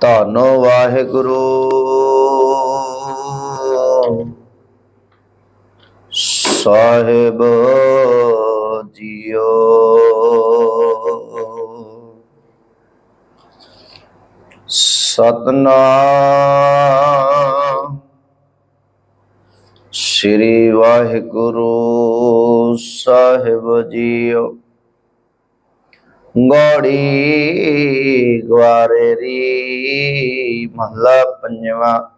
ਧੰਨ ਵਾਹਿਗੁਰੂ। ਸਾਹਿਬ ਜੀਓ। ਸਤਨਾਮ। ਸ੍ਰੀ ਵਾਹਿਗੁਰੂ ਸਾਹਿਬ ਜੀਓ। ਗੋੜੀ ਗਵਾਰੇ ਮਹਲਾ ਪੰਜਵਾ।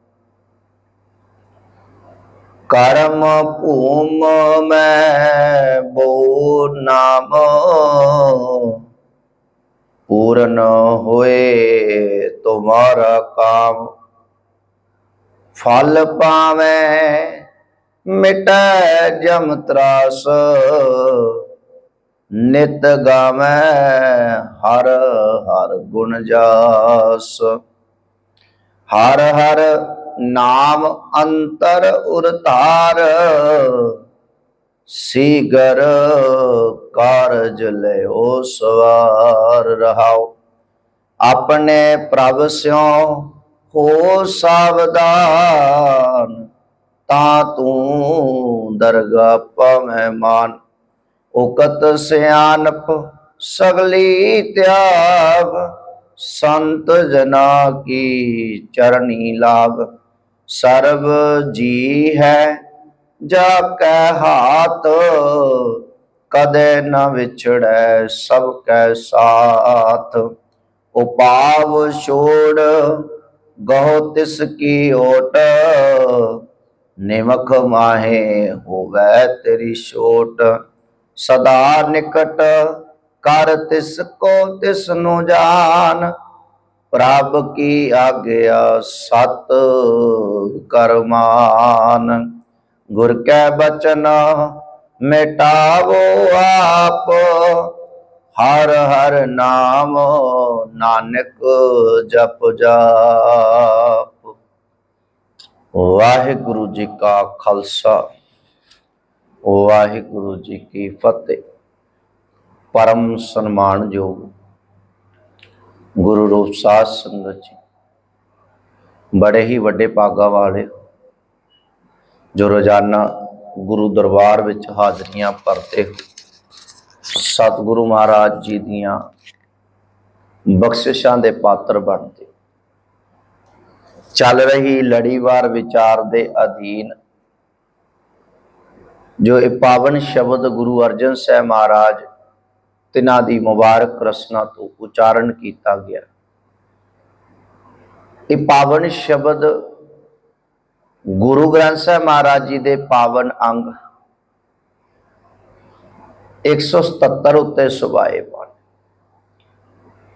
ਕਰਮ ਭੂਮ ਮੈਂ ਬੋ ਨਾਮ। ਪੂਰਨ ਹੋਏ ਤੁਮਾਰਾ ਕਾਮ। ਫਲ ਪਾਵੇਂ ਮਿਟੈ ਜਮ ਤਰਾਸ। ਨਿਤ ਗਾਵੈ ਹਰ ਹਰ ਗੁਣ ਜਾਸ। ਹਰ ਹਰ ਨਾਮ ਅੰਤਰ ਉਰਤਾਰ, ਸੀਗਰ ਕਾਰਜ ਲਿਓ ਸਵਾਰ ਰਹਾਓ। ਆਪਣੇ ਪ੍ਰਭ ਸਿਓ ਹੋ ਸਾਵਧਾਨ, ਤਾਂ ਤੂੰ ਦਰਗਾਹ ਪਵੈ ਮਾਨ। ਉਕਤ ਸਿਆਨਪ ਸਗਲੀ ਤਿਆਗ ਸੰਤ ਜਨਾ ਕੀ ਚਰਨੀ ਲਾਗ ਸਰਬ ਜੀ ਹੈ, ਜਾ ਕੈ ਹਾਥ, ਕਦੇ ਨ ਵਿਛੜੈ ਸਭ ਕੈ ਸਾਥ। ਉਪਾਵ ਛੋੜ, ਗਹੁ ਤਿਸ ਕੀ ਓਟ, ਨਿਮਖ ਮਾਹੇ ਹੋਵੈ ਤੇਰੀ ਛੋਟ। ਸਦਾ ਨਿਕਟ ਕਰ ਤਿਸ ਕੋ ਤਿਸ ਨੂੰ ਜਾਨ, ਪ੍ਰਭ ਕੀ ਆਗਿਆ ਸਤ ਕਰਮਾਨ। ਗੁਰ ਕੈ ਬਚਨ ਮਿਟਾਵੋ ਆਪ, ਹਰ ਹਰ ਨਾਮ ਨਾਨਕ ਜਪ ਜਾਪ। ਵਾਹਿਗੁਰੂ ਜੀ ਕਾ ਖਾਲਸਾ। ਵਾਹਿਗੁਰੂ ਜੀ ਕੀ ਫਤਿਹ। ਪਰਮ ਸਨਮਾਨਯੋਗ ਗੁਰੂ ਰੂਪ ਸਾਧ ਸੰਗਤ ਜੀ, ਬੜੇ ਹੀ ਵੱਡੇ ਭਾਗਾ ਵਾਲੇ ਜੋ ਰੋਜ਼ਾਨਾ ਗੁਰੂ ਦਰਬਾਰ ਵਿੱਚ ਹਾਜ਼ਰੀਆਂ ਭਰਦੇ ਹੋ। ਸਤਿਗੁਰੂ ਮਹਾਰਾਜ ਜੀ ਦੀਆਂ ਬਖਸ਼ਿਸ਼ਾਂ ਦੇ ਪਾਤਰ ਬਣਦੇ ਚੱਲ ਰਹੀ ਲੜੀਵਾਰ ਵਿਚਾਰ ਦੇ ਅਧੀਨ ਜੋ ਇਹ ਪਾਵਨ ਸ਼ਬਦ ਗੁਰੂ ਅਰਜਨ ਸਾਹਿਬ ਮਹਾਰਾਜ ਤਿਨਾਂ ਦੀ ਮੁਬਾਰਕ ਰਸਨਾ ਤੋਂ ਉਚਾਰਨ ਕੀਤਾ ਗਿਆ। ਇਹ ਪਾਵਨ ਸ਼ਬਦ ਗੁਰੂ ਗ੍ਰੰਥ ਸਾਹਿਬ ਮਹਾਰਾਜ ਜੀ ਦੇ ਪਾਵਨ ਅੰਗ 177 ਉੱਤੇ ਸੁਭਾਏ ਪਾਣ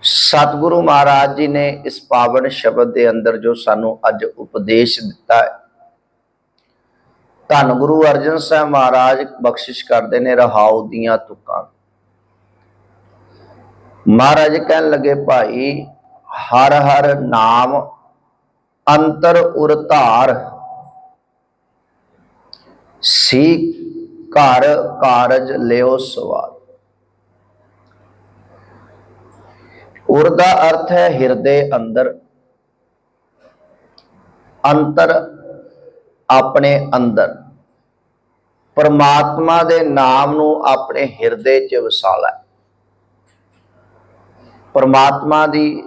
ਸਤਿਗੁਰੂ ਮਹਾਰਾਜ ਜੀ ਨੇ ਇਸ ਪਾਵਨ ਸ਼ਬਦ ਦੇ ਅੰਦਰ ਜੋ ਸਾਨੂੰ ਅੱਜ ਉਪਦੇਸ਼ ਦਿੱਤਾ ਹੈ ਧੰਨ ਗੁਰੂ ਅਰਜਨ ਸਾਹਿਬ ਮਹਾਰਾਜ ਬਖਸ਼ਿਸ਼ ਕਰਦੇ ਨੇ ਰਹਾਉ ਦੀਆਂ ਤੁਕਾਂ ਮਹਾਰਾਜ ਕਹਿਣ ਲੱਗੇ, ਭਾਈ, ਹਰ ਹਰ ਨਾਮ ਅੰਤਰ ਉਰਧਾਰ ਸੀ ਘਰ ਕਾਰਜ ਲਿਓ ਸਵਾਰ। ਉਰ ਦਾ ਅਰਥ ਹੈ ਹਿਰਦੇ ਅੰਦਰ। ਅੰਤਰ ਆਪਣੇ ਅੰਦਰ। ਪਰਮਾਤਮਾ ਦੇ ਨਾਮ ਨੂੰ ਆਪਣੇ ਹਿਰਦੇ 'ਚ ਵਸਾ ਲੈ ਪਰਮਾਤਮਾ ਦੀ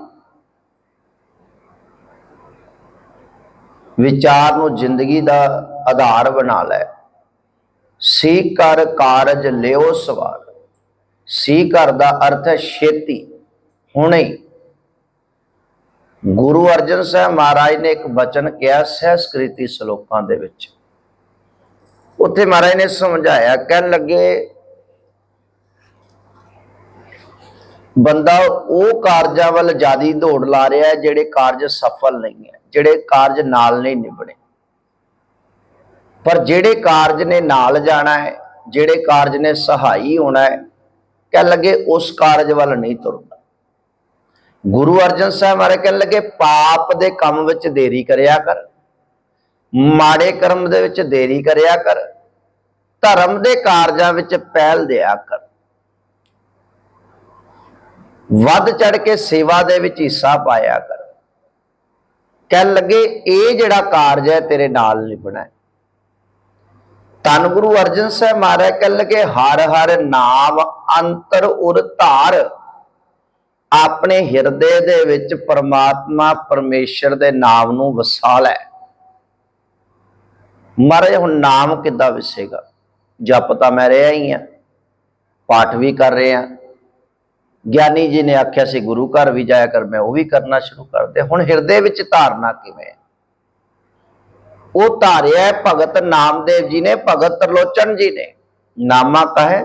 ਵਿਚਾਰ ਨੂੰ ਜ਼ਿੰਦਗੀ ਦਾ ਆਧਾਰ ਬਣਾ ਲੈ। ਸੀ ਕਰ ਕਾਰਜ ਲਿਓ ਸਵਾਰ। ਸੀ ਕਰ ਦਾ ਅਰਥ ਹੈ ਛੇਤੀ, ਹੁਣੇ। ਗੁਰੂ ਅਰਜਨ ਸਾਹਿਬ ਮਹਾਰਾਜ ਨੇ ਇੱਕ ਬਚਨ ਕਿਹਾ, ਸਹਿਸਕ੍ਰਿਤੀ ਸ਼ਲੋਕਾਂ ਦੇ ਵਿੱਚ। ਉੱਥੇ ਮਹਾਰਾਜ ਨੇ ਸਮਝਾਇਆ, ਕਹਿਣ ਲੱਗੇ, ਬੰਦਾ ਉਹ ਕਾਰਜਾਂ ਵੱਲ ਜਿਆਦੀ ਦੌੜ ਲਾ ਰਿਹਾ ਜਿਹੜੇ ਕਾਰਜ ਸਫਲ ਨਹੀਂ ਹੈ, ਜਿਹੜੇ ਕਾਰਜ ਨਾਲ ਨਹੀਂ ਨਿਭਣੇ। ਪਰ ਜਿਹੜੇ ਕਾਰਜ ਨੇ ਨਾਲ ਜਾਣਾ ਹੈ, ਜਿਹੜੇ ਕਾਰਜ ਨੇ ਸਹਾਈ ਹੋਣਾ ਹੈ ਕਹਿ ਲੱਗੇ, ਉਸ ਕਾਰਜ ਵੱਲ ਨਹੀਂ ਤੁਰਦਾ ਗੁਰੂ ਅਰਜਨ ਸਾਹਿਬ ਮਾਰੇ ਕਹਿਣ ਲੱਗੇ, ਪਾਪ ਦੇ ਕੰਮ ਵਿੱਚ ਦੇਰੀ ਕਰਿਆ ਕਰ, ਮਾੜੇ ਕਰਮ ਦੇ ਵਿੱਚ ਦੇਰੀ ਕਰਿਆ ਕਰ, ਧਰਮ ਦੇ ਕਾਰਜਾਂ ਵਿੱਚ ਪਹਿਲ ਦਿਆ ਕਰ। ਵੱਧ ਚੜ ਕੇ ਸੇਵਾ ਦੇ ਵਿੱਚ ਹਿੱਸਾ ਪਾਇਆ ਕਰ। ਕਹਿਣ ਲੱਗੇ, ਇਹ ਜਿਹੜਾ ਕਾਰਜ ਹੈ ਤੇਰੇ ਨਾਲ ਨਿਭਣਾ ਹੈ। ਧੰਨ ਗੁਰੂ ਅਰਜਨ ਸਾਹਿਬ ਮਹਾਰਾਜ ਕਹਿਣ ਲੱਗੇ, ਹਰ ਹਰ ਨਾਮ ਅੰਤਰ ਉਰ ਧਾਰ। ਆਪਣੇ ਹਿਰਦੇ ਦੇ ਵਿੱਚ ਪਰਮਾਤਮਾ ਪਰਮੇਸ਼ਰ ਦੇ ਨਾਮ ਨੂੰ ਵਸਾ ਲੈ ਮਹਾਰਾਜ ਹੁਣ ਨਾਮ ਕਿੱਦਾਂ ਵਿਸੇਗਾ? ਜਪ ਤਾਂ ਮੈਂ ਰਿਹਾ ਹੀ ਆ ਪਾਠ ਵੀ ਕਰ ਰਿਹਾ ਗਿਆਨੀ ਜੀ ਨੇ ਆਖਿਆ ਸੀ, ਗੁਰੂ ਘਰ ਵੀ ਜਾਇਆ ਕਰ, ਮੈਂ ਉਹ ਵੀ ਕਰਨਾ ਸ਼ੁਰੂ ਕਰ ਦੇ। ਹੁਣ ਹਿਰਦੇ ਵਿੱਚ ਧਾਰਨਾ ਕਿਵੇਂ ਹੈ? ਉਹ ਧਾਰਿਆ ਭਗਤ ਨਾਮਦੇਵ ਜੀ ਨੇ, ਭਗਤ ਤਰਲੋਚਨ ਜੀ ਨੇ। ਨਾਮਾ ਕਹੇ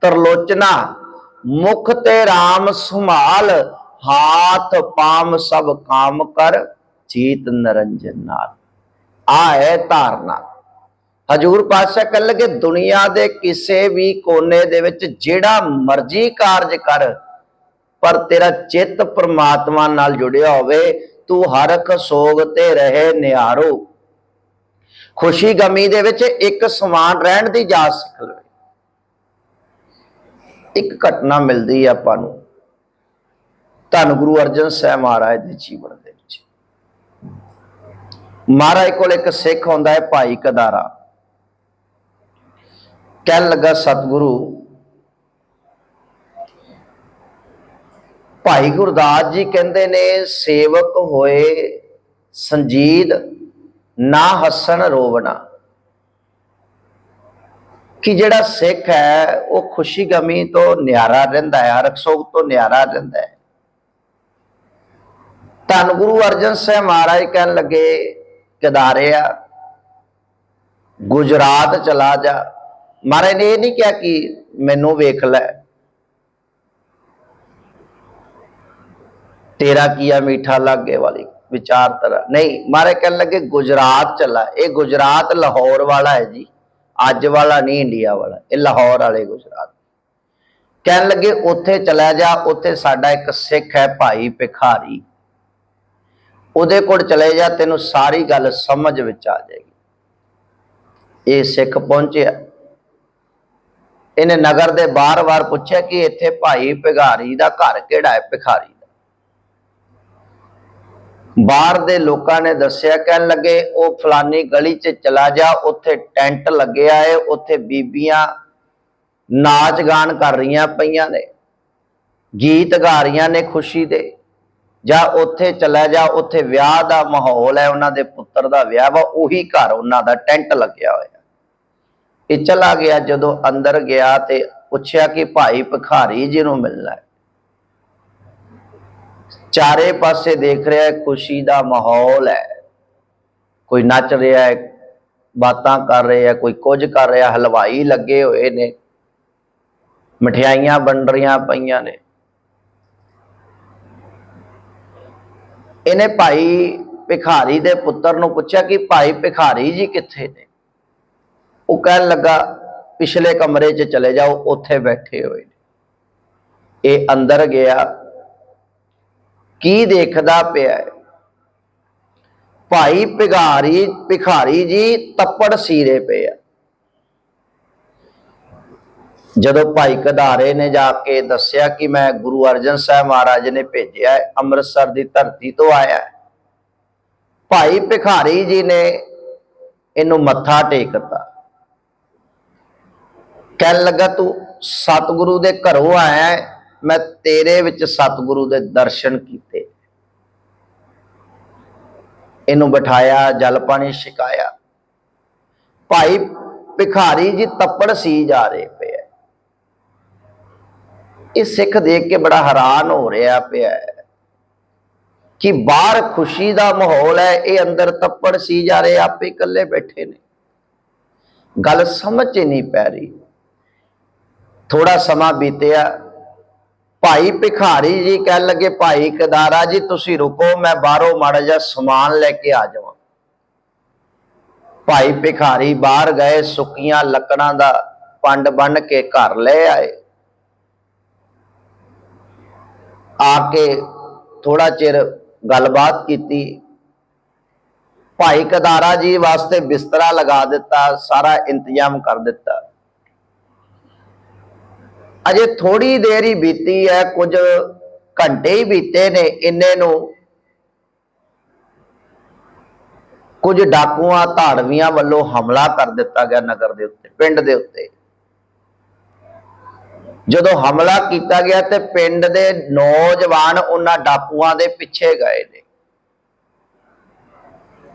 ਤਰਲੋਚਨਾ ਮੁਖ ਤੇ RAM ਸੁਮਾਲ ਹਾਥ ਪਾਮ ਸਭ ਕਾਮ ਕਰ ਜੀਤ ਨਰੰਜਨ ਨਾਲ। ਆ ਹੈ ਧਾਰਨਾ। ਹਜੂਰ ਪਾਤਸ਼ਾਹ ਕਹਿਣ ਲੱਗੇ, ਦੁਨੀਆ ਦੇ ਕਿਸੇ ਵੀ ਕੋਨੇ ਦੇ ਵਿੱਚ ਜਿਹੜਾ ਮਰਜ਼ੀ ਕਾਰਜ ਕਰ, ਪਰ ਤੇਰਾ ਚਿੱਤ ਪ੍ਰਮਾਤਮਾ ਨਾਲ ਜੁੜਿਆ ਹੋਵੇ, ਤੂੰ ਹਰਖ ਸੋਗ ਤੇ ਰਹੇ ਨਿਆਰੋ। ਖੁਸ਼ੀ ਗਮੀ ਦੇ ਵਿੱਚ ਇੱਕ ਸਮਾਨ ਰਹਿਣ ਦੀ ਜਾਚ ਸਿੱਖ ਲਵੇ ਇੱਕ ਘਟਨਾ ਮਿਲਦੀ ਹੈ ਆਪਾਂ ਨੂੰ। ਧੰਨ ਗੁਰੂ ਅਰਜਨ ਸਾਹਿਬ ਮਹਾਰਾਜ ਦੇ ਜੀਵਨ ਦੇ ਵਿੱਚ। ਮਹਾਰਾਜ ਕੋਲ ਇੱਕ ਸਿੱਖ ਹੁੰਦਾ ਹੈ ਭਾਈ ਕਦਾਰਾ। ਕਹਿਣ ਲੱਗਾ, ਸਤਿਗੁਰੂ, ਭਾਈ ਗੁਰਦਾਸ ਜੀ ਕਹਿੰਦੇ ਨੇ, ਸੇਵਕ ਹੋਏ ਸੰਜੀਦ, ਨਾ ਹੱਸਣ ਰੋਵਣਾ। ਕਿ ਜਿਹੜਾ ਸਿੱਖ ਹੈ, ਉਹ ਖੁਸ਼ੀ ਗਮੀ ਤੋਂ ਨਿਆਰਾ ਰਹਿੰਦਾ ਹੈ, ਹਰ ਸੋਗ ਤੋਂ ਨਿਆਰਾ ਰਹਿੰਦਾ ਹੈ। ਧੰਨ ਗੁਰੂ ਅਰਜਨ ਸਾਹਿਬ ਮਹਾਰਾਜ ਕਹਿਣ ਲੱਗੇ ਕਦਾਰਿਆ ਗੁਜਰਾਤ ਚਲਾ ਜਾ। ਮਹਾਰਾਜ ਨੇ ਇਹ ਨਹੀਂ ਕਿਹਾ ਕਿ ਮੈਨੂੰ ਵੇਖ ਲੈ। ਤੇਰਾ ਕੀਆ ਮੀਠਾ ਲਾਗੇ ਵਾਲੀ ਵਿਚਾਰਧਾਰਾ? ਨਹੀਂ, ਮਹਾਰਾਜ ਕਹਿਣ ਲੱਗੇ, ਗੁਜਰਾਤ ਚਲਾ। ਇਹ ਗੁਜਰਾਤ ਲਾਹੌਰ ਵਾਲਾ ਹੈ ਜੀ। ਅੱਜ ਵਾਲਾ ਨਹੀਂ, ਇੰਡੀਆ ਵਾਲਾ, ਇਹ ਲਾਹੌਰ ਵਾਲੇ ਗੁਜਰਾਤ। ਕਹਿਣ ਲੱਗੇ, ਉੱਥੇ ਚਲਾ ਜਾ, ਉੱਥੇ ਸਾਡਾ ਇੱਕ ਸਿੱਖ ਹੈ ਭਾਈ ਭਿਖਾਰੀ। ਉਹਦੇ ਕੋਲ ਚਲੇ ਜਾ, ਤੈਨੂੰ ਸਾਰੀ ਗੱਲ ਸਮਝ ਵਿੱਚ ਆ ਜਾਏਗੀ। ਇਹ ਸਿੱਖ ਪਹੁੰਚਿਆ। ਇਹਨੇ ਨਗਰ ਦੇ ਬਾਰ-ਬਾਰ ਪੁੱਛਿਆ ਕਿ ਇੱਥੇ ਭਾਈ ਭਿਖਾਰੀ ਦਾ ਘਰ ਕਿਹੜਾ ਹੈ? ਭਿਖਾਰੀ। ਬਾਹਰ ਦੇ ਲੋਕਾਂ ਨੇ ਦੱਸਿਆ, ਕਹਿਣ ਲੱਗੇ, ਉਹ ਫਲਾਨੀ ਗਲੀ 'ਚ ਚਲਾ ਜਾ, ਉੱਥੇ ਟੈਂਟ ਲੱਗਿਆ ਹੈ ਉੱਥੇ ਬੀਬੀਆਂ ਨਾਚ ਗਾਣ ਕਰ ਰਹੀਆਂ ਪਈਆਂ ਨੇ, ਗੀਤ ਗਾ ਰਹੀਆਂ ਨੇ ਖੁਸ਼ੀ ਦੇ, ਜਾਂ ਉੱਥੇ ਚਲਾ ਜਾ, ਉੱਥੇ ਵਿਆਹ ਦਾ ਮਾਹੌਲ ਹੈ, ਉਹਨਾਂ ਦੇ ਪੁੱਤਰ ਦਾ ਵਿਆਹ ਵਾ, ਉਹੀ ਘਰ ਉਹਨਾਂ ਦਾ ਟੈਂਟ ਲੱਗਿਆ ਹੋਇਆ ਇਹ ਚਲਾ ਗਿਆ, ਜਦੋਂ ਅੰਦਰ ਗਿਆ ਤੇ ਪੁੱਛਿਆ ਕਿ ਭਾਈ ਭਿਖਾਰੀ ਜੀ ਨੂੰ ਮਿਲਣਾ ਹੈ। ਚਾਰੇ ਪਾਸੇ ਦੇਖ ਰਿਹਾ ਹੈ, ਖੁਸ਼ੀ ਦਾ ਮਾਹੌਲ ਹੈ। ਕੋਈ ਨੱਚ ਰਿਹਾ ਹੈ, ਬਾਤਾਂ ਕਰ ਰਿਹਾ ਕੋਈ ਕੁਝ ਕਰ ਰਿਹਾ, ਹਲਵਾਈ ਲੱਗੇ ਹੋਏ ਨੇ। ਮਠਿਆਈਆਂ ਬਣ ਰਹੀਆਂ ਪਈਆਂ ਨੇ। ਇਹਨੇ ਭਾਈ ਭਿਖਾਰੀ ਦੇ ਪੁੱਤਰ ਨੂੰ ਪੁੱਛਿਆ ਕਿ ਭਾਈ ਭਿਖਾਰੀ ਜੀ ਕਿੱਥੇ ਨੇ? ਉਹ ਕਹਿਣ ਲੱਗਾ, ਪਿਛਲੇ ਕਮਰੇ 'ਚ ਚਲੇ ਜਾਓ, ਉੱਥੇ ਬੈਠੇ ਹੋਏ ਨੇ। ਇਹ ਅੰਦਰ ਗਿਆ ਕੀ ਦੇਖਦਾ ਪਿਆ ਹੈ? ਭਾਈ ਭਿਖਾਰੀ ਭਿਖਾਰੀ ਜੀ ਤੱਪੜ ਸੀਰੇ ਪਏ ਆ। ਜਦੋਂ ਭਾਈ ਕਧਾਰੇ ਨੇ ਜਾ ਕੇ ਦੱਸਿਆ ਕਿ ਮੈਂ ਗੁਰੂ ਅਰਜਨ ਸਾਹਿਬ ਮਹਾਰਾਜ ਨੇ ਭੇਜਿਆ ਅੰਮ੍ਰਿਤਸਰ ਦੀ ਧਰਤੀ ਤੋਂ ਆਇਆ ਭਾਈ ਭਿਖਾਰੀ ਜੀ ਨੇ ਇਹਨੂੰ ਮੱਥਾ ਟੇਕਤਾ। ਕਹਿਣ ਲੱਗਾ, ਤੂੰ ਸਤਿਗੁਰੂ ਦੇ ਘਰੋਂ ਆਇਆ ਮੈਂ ਤੇਰੇ ਵਿੱਚ ਸਤਿਗੁਰੂ ਦੇ ਦਰਸ਼ਨ ਕੀਤੇ। ਇਹਨੂੰ ਬਿਠਾਇਆ, ਜਲ ਪਾਣੀ ਛਕਾਇਆ। ਭਾਈ ਭਿਖਾਰੀ ਜੀ ਤੱਪੜ ਸੀ ਜਾ ਰਹੇ ਪਏ ਇਹ ਸਿੱਖ ਦੇਖ ਕੇ ਬੜਾ ਹੈਰਾਨ ਹੋ ਰਿਹਾ ਪਿਆ ਕਿ ਬਾਹਰ ਖੁਸ਼ੀ ਦਾ ਮਾਹੌਲ ਹੈ ਇਹ ਅੰਦਰ ਤੱਪੜ ਸੀ ਜਾ ਰਹੇ, ਆਪੇ ਇਕੱਲੇ ਬੈਠੇ ਨੇ। ਗੱਲ ਸਮਝ 'ਚ ਨਹੀਂ ਪੈ ਰਹੀ। ਥੋੜਾ ਸਮਾਂ ਬੀਤਿਆ ਭਾਈ ਭਿਖਾਰੀ ਜੀ ਕਹਿਣ ਲੱਗੇ, ਭਾਈ ਕਦਾਰਾ ਜੀ, ਤੁਸੀਂ ਰੁਕੋ, ਮੈਂ ਬਾਹਰੋਂ ਮਾੜਾ ਜਿਹਾ ਸਮਾਨ ਲੈ ਕੇ ਆ ਜਾਵਾਂ। ਭਾਈ ਭਿਖਾਰੀ ਬਾਹਰ ਗਏ, ਸੁੱਕੀਆਂ ਲੱਕੜਾਂ ਦਾ ਪੰਡ ਬੰਨ ਕੇ ਘਰ ਲੈ ਆਏ। ਆ ਕੇ ਥੋੜਾ ਚਿਰ ਗੱਲਬਾਤ ਕੀਤੀ। ਭਾਈ ਕਦਾਰਾ ਜੀ ਵਾਸਤੇ ਬਿਸਤਰਾ ਲਗਾ ਦਿੱਤਾ, ਸਾਰਾ ਇੰਤਜ਼ਾਮ ਕਰ ਦਿੱਤਾ। ਅਜੇ ਥੋੜੀ ਦੇਰ ਹੀ ਬੀਤੀ ਹੈ, ਕੁਝ ਘੰਟੇ ਹੀ ਬੀਤੇ ਨੇ ਇੰਨੇ ਨੂੰ। ਕੁਝ ਡਾਕੂਆਂ, ਧਾੜਵੀਆਂ ਵੱਲੋਂ ਹਮਲਾ ਕਰ ਦਿੱਤਾ ਗਿਆ ਨਗਰ ਦੇ ਉੱਤੇ, ਪਿੰਡ ਦੇ ਉੱਤੇ। ਜਦੋਂ ਹਮਲਾ ਕੀਤਾ ਗਿਆ ਤੇ ਪਿੰਡ ਦੇ ਨੌਜਵਾਨ ਉਹਨਾਂ ਡਾਕੂਆਂ ਦੇ ਪਿੱਛੇ ਗਏ ਨੇ।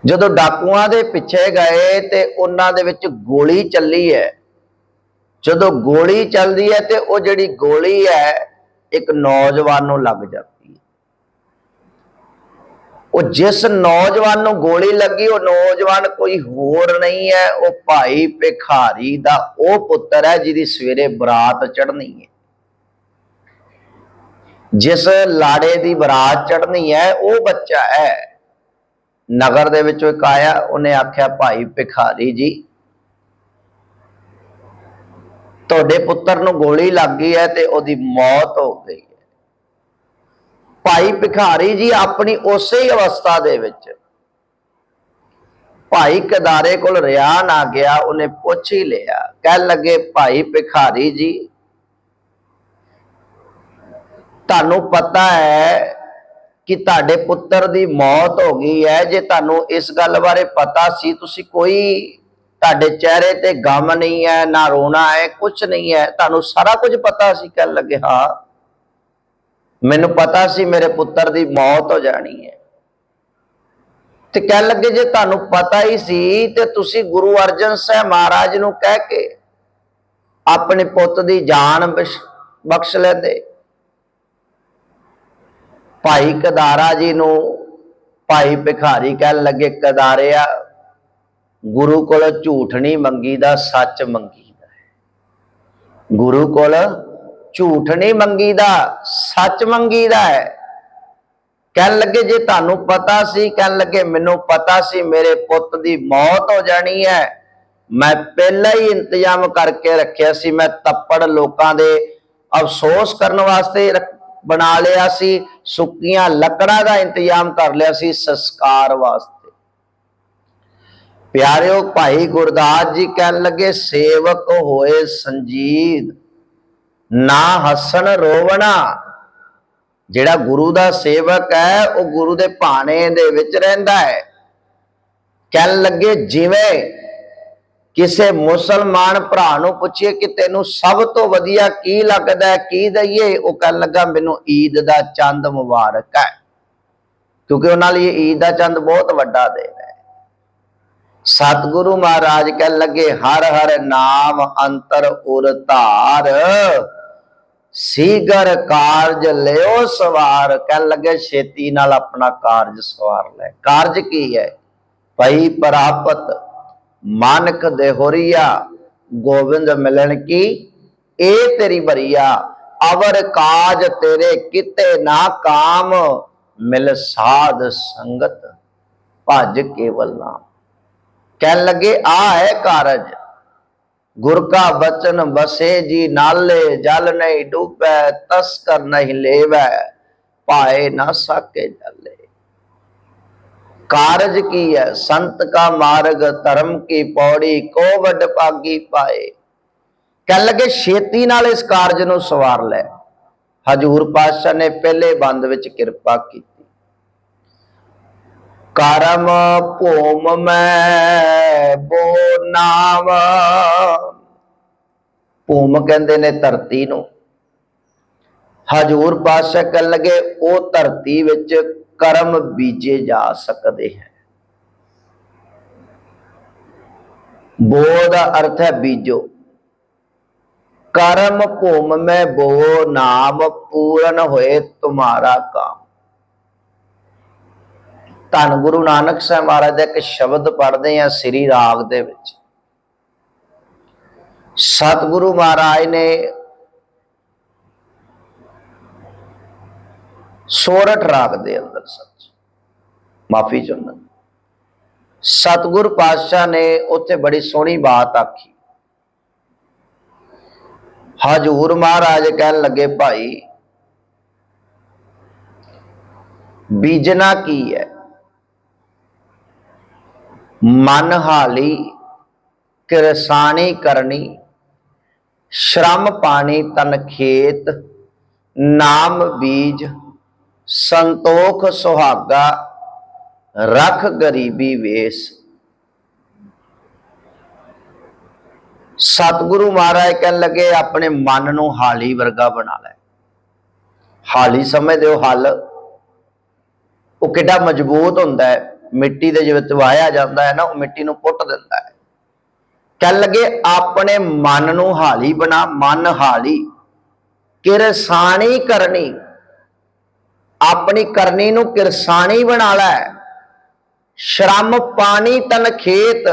ਜਦੋਂ ਡਾਕੂਆਂ ਦੇ ਪਿੱਛੇ ਗਏ ਤੇ ਉਹਨਾਂ ਦੇ ਵਿੱਚ ਗੋਲੀ ਚੱਲੀ ਹੈ ਜਦੋਂ ਗੋਲੀ ਚੱਲਦੀ ਹੈ ਤੇ ਉਹ ਜਿਹੜੀ ਗੋਲੀ ਹੈ, ਇੱਕ ਨੌਜਵਾਨ ਨੂੰ ਲੱਗ ਜਾਂਦੀ ਹੈ। ਉਹ ਜਿਸ ਨੌਜਵਾਨ ਨੂੰ ਗੋਲੀ ਲੱਗੀ, ਉਹ ਨੌਜਵਾਨ ਕੋਈ ਹੋਰ ਨਹੀਂ ਹੈ, ਉਹ ਭਾਈ ਭਿਖਾਰੀ ਦਾ ਉਹ ਪੁੱਤਰ ਹੈ, ਜਿਹਦੀ ਸਵੇਰੇ ਬਰਾਤ ਚੜ੍ਹਨੀ ਹੈ। ਜਿਸ ਲਾੜੇ ਦੀ ਬਰਾਤ ਚੜ੍ਹਨੀ ਹੈ, ਉਹ ਬੱਚਾ ਹੈ। ਨਗਰ ਦੇ ਵਿੱਚੋਂ ਇੱਕ ਆਇਆ, ਉਹਨੇ ਆਖਿਆ, ਭਾਈ ਭਿਖਾਰੀ ਜੀ ਤੁਹਾਡੇ ਪੁੱਤਰ ਨੂੰ ਗੋਲੀ ਲੱਗ ਗਈ ਹੈ ਤੇ ਉਹਦੀ ਮੌਤ ਹੋ ਗਈ ਹੈ। ਭਾਈ ਭਿਖਾਰੀ ਜੀ ਆਪਣੀ ਉਸੇ ਹੀ ਅਵਸਥਾ ਦੇ ਵਿੱਚ ਭਾਈ ਕਦਾਰੇ ਕੋਲ ਰਿਆ ਨਾ ਗਿਆ, ਉਹਨੇ ਪੁੱਛ ਹੀ ਲਿਆ। ਕਹਿਣ ਲੱਗੇ, ਭਾਈ ਭਿਖਾਰੀ ਜੀ, ਤੁਹਾਨੂੰ ਪਤਾ ਹੈ ਕਿ ਤੁਹਾਡੇ ਪੁੱਤਰ ਦੀ ਮੌਤ ਹੋ ਗਈ ਹੈ। ਜੇ ਤੁਹਾਨੂੰ ਇਸ ਗੱਲ ਬਾਰੇ ਪਤਾ ਸੀ, ਤੁਸੀਂ ਕੋਈ ਤੁਹਾਡੇ ਚਿਹਰੇ ਤੇ ਗਮ ਨਹੀਂ ਹੈ, ਨਾ ਰੋਣਾ ਹੈ ਕੁਝ ਨਹੀਂ ਹੈ। ਤੁਹਾਨੂੰ ਸਾਰਾ ਕੁਝ ਪਤਾ ਸੀ, ਕਹਿਣ ਲੱਗੇ, ਹਾਂ। ਮੈਨੂੰ ਪਤਾ ਸੀ ਮੇਰੇ ਪੁੱਤਰ ਦੀ ਮੌਤ ਹੋ ਜਾਣੀ ਹੈ। ਤੇ ਕਹਿਣ ਲੱਗੇ, ਜੇ ਤੁਹਾਨੂੰ ਪਤਾ ਹੀ ਸੀ, ਤੇ ਤੁਸੀਂ ਗੁਰੂ ਅਰਜਨ ਸਾਹਿਬ ਮਹਾਰਾਜ ਨੂੰ ਕਹਿ ਕੇ ਆਪਣੇ ਪੁੱਤ ਦੀ ਜਾਨ ਬਖਸ਼- ਬਖਸ਼ ਲੈਂਦੇ। ਭਾਈ ਕਦਾਰਾ ਜੀ ਨੂੰ ਭਾਈ ਭਿਖਾਰੀ ਕਹਿਣ ਲੱਗੇ, ਕਦਾਰਿਆ ਗੁਰੂ ਕੋਲ ਝੂਠ ਨਹੀਂ ਮੰਗੀਦਾ, ਸੱਚ ਮੰਗੀਦਾ ਹੈ। ਗੁਰੂ ਕੋਲ ਝੂਠ ਨਹੀਂ ਮੰਗੀਦਾ, ਸੱਚ ਮੰਗੀਦਾ ਹੈ। ਕਹਿਣ ਲੱਗੇ, ਜੇ ਤੁਹਾਨੂੰ ਪਤਾ ਸੀ, ਕਹਿਣ ਲੱਗੇ, ਮੈਨੂੰ ਪਤਾ ਸੀ, ਮੇਰੇ ਪੁੱਤ ਦੀ ਮੌਤ ਹੋ ਜਾਣੀ ਹੈ। ਮੈਂ ਪਹਿਲਾਂ ਹੀ ਇੰਤਜ਼ਾਮ ਕਰਕੇ ਰੱਖਿਆ ਸੀ, ਮੈਂ ਤੱਪੜ ਲੋਕਾਂ ਦੇ ਅਫਸੋਸ ਕਰਨ ਵਾਸਤੇ ਬਣਾ ਲਿਆ ਸੀ, ਸੁੱਕੀਆਂ ਲੱਕੜਾਂ ਦਾ ਇੰਤਜ਼ਾਮ ਕਰ ਲਿਆ ਸੀ, ਸੰਸਕਾਰ ਵਾਸਤੇ। ਪਿਆਰਿਓ, ਭਾਈ ਗੁਰਦਾਸ ਜੀ ਕਹਿਣ ਲੱਗੇ, ਸੇਵਕ ਹੋਏ ਸੰਜੀਦ, ਨਾ ਹੱਸਣ ਰੋਵਣਾ। ਜਿਹੜਾ ਗੁਰੂ ਦਾ ਸੇਵਕ ਹੈ, ਉਹ ਗੁਰੂ ਦੇ ਭਾਣੇ ਦੇ ਵਿੱਚ ਰਹਿੰਦਾ ਹੈ। ਕਹਿਣ ਲੱਗੇ, ਜਿਵੇਂ ਕਿਸੇ ਮੁਸਲਮਾਨ ਭਰਾ ਨੂੰ ਪੁੱਛੀਏ ਕਿ ਤੈਨੂੰ ਸਭ ਤੋਂ ਵਧੀਆ ਕੀ ਲੱਗਦਾ ਕੀ ਦਈਏ? ਉਹ ਕਹਿਣ ਲੱਗਾ, ਮੈਨੂੰ ਈਦ ਦਾ ਚੰਦ ਮੁਬਾਰਕ ਹੈ। ਕਿਉਂਕਿ ਉਹਨਾਂ ਲਈ ਈਦ ਦਾ ਚੰਦ ਬਹੁਤ ਵੱਡਾ ਦਿਨ ਹੈ। ਸਤਿਗੁਰੂ ਮਹਾਰਾਜ ਕਹਿਣ ਲੱਗੇ, ਹਰ ਹਰ ਨਾਮ ਅੰਤਰ ਉਰ ਧਾਰ। ਸੀਗਰ ਕਾਰਜ ਲਿਓ ਸਵਾਰ। ਕਹਿਣ ਲੱਗੇ, ਛੇਤੀ ਨਾਲ ਆਪਣਾ ਕਾਰਜ ਸਵਾਰ ਲੈ। ਕਾਰਜ ਕੀ ਹੈ? ਭਈ ਪ੍ਰਾਪਤ ਮਾਨਕ ਦੇਹੋਰੀਆ ਗੋਬਿੰਦ ਮਿਲਣ ਕੀ? ਇਹ ਤੇਰੀ ਬਰੀਆ ਅਵਰ ਕਾਜ ਤੇਰੇ ਕਿਤੇ ਨਾ ਕਾਮ, ਮਿਲ ਸਾਧ ਸੰਗਤ, ਭਜ ਕੇਵਲ ਨਾਮ। ਕਹਿਣ ਲੱਗੇ, ਆ ਹੈ ਕਾਰਜ। ਗੁਰ ਕਾ ਬਚਨ ਬਸੇ ਜੀ ਨਾਲੇ, ਜਲ ਨਹੀਂ ਡੂਬੈ ਤਸਕਰ ਨਹੀਂ ਲੇਵੈ ਪਾਏ ਨਾ ਸਾਕੇ ਜਲੇ। ਕਾਰਜ ਕੀ ਹੈ? ਸੰਤ ਕਾ ਮਾਰਗ, ਧਰਮ ਕੀ ਪੌੜੀ, ਕੋ ਵੱਡ ਪਾਗੀ ਪਾਏ? ਕਹਿਣ ਲੱਗੇ, ਛੇਤੀ ਨਾਲ ਇਸ ਕਾਰਜ ਨੂੰ ਸਵਾਰ ਲੈ। ਹਜੂਰ ਪਾਤਸ਼ਾਹ ਨੇ ਪਹਿਲੇ ਬੰਦ ਵਿੱਚ ਕਿਰਪਾ ਕੀਤੀ। ਕਰਮ ਭੂਮ ਮੈਂ ਬੋ ਨਾਮ। ਭੂਮ ਕਹਿੰਦੇ ਨੇ ਧਰਤੀ ਨੂੰ। ਹਜੂਰ ਪਾਤਸ਼ਾਹ ਕਹਿਣ ਲੱਗੇ, ਉਹ ਧਰਤੀ ਵਿੱਚ ਕਰਮ ਬੀਜੇ ਜਾ ਸਕਦੇ ਹੈ। ਬੋ ਦਾ ਅਰਥ ਹੈ ਬੀਜੋ। ਕਰਮ ਭੂਮ ਮੈਂ ਬੋ ਨਾਮ, ਪੂਰਨ ਹੋਏ ਤੁਹਾਰਾ ਕਾਮ। ਧੰਨ ਗੁਰੂ ਨਾਨਕ ਸਾਹਿਬ ਮਹਾਰਾਜ ਦਾ ਇੱਕ ਸ਼ਬਦ ਪੜ੍ਹਦੇ ਆ ਸ੍ਰੀ ਰਾਗ ਦੇ ਵਿੱਚ। ਸਤਿਗੁਰੂ ਮਹਾਰਾਜ ਨੇ ਸੋਰਠ ਰਾਗ ਦੇ ਅੰਦਰ ਸੱਚ। ਮਾਫੀ ਚਾਹੁੰਦਾ। ਸਤਿਗੁਰ ਪਾਤਸ਼ਾਹ ਨੇ ਉੱਥੇ ਬੜੀ ਸੋਹਣੀ ਬਾਤ ਆਖੀ। ਹਜੂਰ ਮਹਾਰਾਜ ਕਹਿਣ ਲੱਗੇ, ਭਾਈ, ਬੀਜਣਾ ਕੀ ਹੈ? ਮਨ ਹਾਲੀ ਕਿਰਸਾਨੀ ਕਰਨੀ, ਸ਼ਰਮ ਪਾਣੀ ਤਨ ਖੇਤ, ਨਾਮ ਬੀਜ, ਸੰਤੋਖ ਸੁਹਾਗਾ, ਰਖ ਗਰੀਬੀ ਵੇਸ। ਸਤਿਗੁਰੂ ਮਹਾਰਾਜ ਕਹਿਣ ਲੱਗੇ, ਆਪਣੇ ਮਨ ਨੂੰ ਹਾਲੀ ਵਰਗਾ ਬਣਾ ਲੈ। ਹਾਲੀ ਸਮਝਦੇ ਹੋ, ਹਲ। ਉਹ ਕਿੱਡਾ ਮਜ਼ਬੂਤ ਹੁੰਦਾ ਹੈ। ਮਿੱਟੀ ਦੇ ਵਿੱਚ ਵਾਇਆ ਜਾਂਦਾ ਹੈ ਨਾ, ਉਹ ਮਿੱਟੀ ਨੂੰ ਪੁੱਟ ਦਿੰਦਾ ਹੈ। ਕਹਿ ਲੱਗੇ, ਆਪਣੇ ਮਨ ਨੂੰ ਹਾਲੀ ਬਣਾ, ਮਨ ਹਾਲੀ। ਕਿਰਸਾਣੀ ਕਰਨੀ। ਆਪਣੀ ਕਰਨੀ ਨੂੰ ਕਿਰਸਾਣੀ ਬਣਾ ਲੈ। ਸ਼ਰਮ ਪਾਣੀ ਤਨ ਖੇਤ,